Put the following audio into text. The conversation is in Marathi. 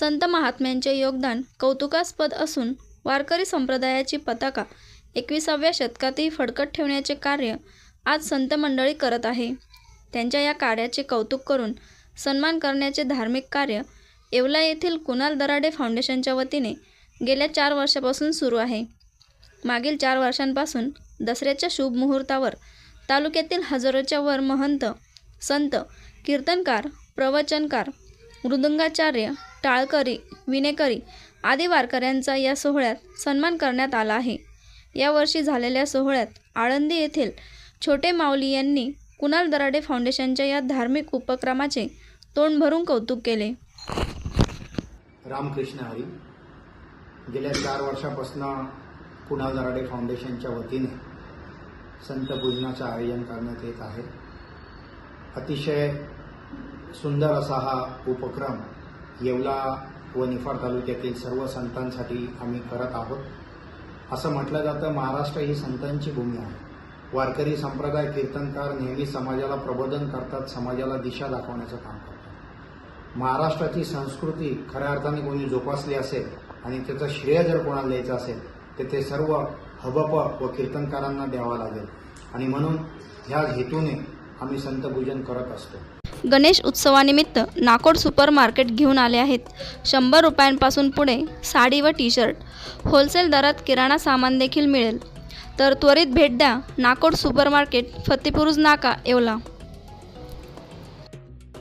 संत महात्म्यांचे योगदान कौतुकास्पद असून वारकरी संप्रदायाची पताका एकविसाव्या शतकातही फडकत ठेवण्याचे कार्य आज संत मंडळी करत आहे. त्यांच्या या कार्याचे कौतुक करून सन्मान करण्याचे धार्मिक कार्य येवला येथील कुणाल दराडे फाउंडेशनच्या वतीने गेल्या चार वर्षापासून सुरू आहे. मागील चार वर्षांपासून दसऱ्याच्या शुभ मुहूर्तावर तालुक्यातील हजारोच्या वर महंत संत कीर्तनकार प्रवचनकार मृदुंगाचार्य टाळकरी विनेकरी आदी वारकऱ्यांचा या सोहळ्यात सन्मान करण्यात आला आहे. यावर्षी झालेल्या सोहळ्यात आळंदी येथील छोटे माऊली यांनी कुणाल दराडे फाउंडेशनच्या या धार्मिक उपक्रमाचे तोंड भरून कौतुक केले. रामकृष्ण हरी गेल्या चार वर्षापासून कुणाल दराडे फाउंडेशनच्या वतीने संत पूजनाचं आयोजन करण्यात येत आहे. अतिशय सुंदर असा हा उपक्रम येवला व निफाड तालुक्यातील सर्व संतांसाठी आम्ही करत आहोत. असं म्हटलं जातं महाराष्ट्र ही संतांची भूमी आहे. वारकरी संप्रदाय कीर्तनकार नेहमी समाजाला प्रबोधन करतात समाजाला दिशा दाखवण्याचं काम करतात. महाराष्ट्राची संस्कृती खऱ्या अर्थाने कोणी जोपासली असेल आणि त्याचं श्रेय जर कोणाला द्यायचं असेल तर ते सर्व हबप व कीर्तनकारांना द्यावं लागेल. आणि म्हणून ह्या हेतूने आम्ही संतपूजन करत असतो. गणेश उत्सवानिमित्त नाकोड सुपर मार्केट घेऊन आले आहेत. शंभर रुपयांपासून पुढे साडी व टी शर्ट होलसेल दरात किराणा सामान देखील मिळेल. तर त्वरित भेट द्या. नाकोड सुपर मार्केट फतेपुरुज नाका येवला.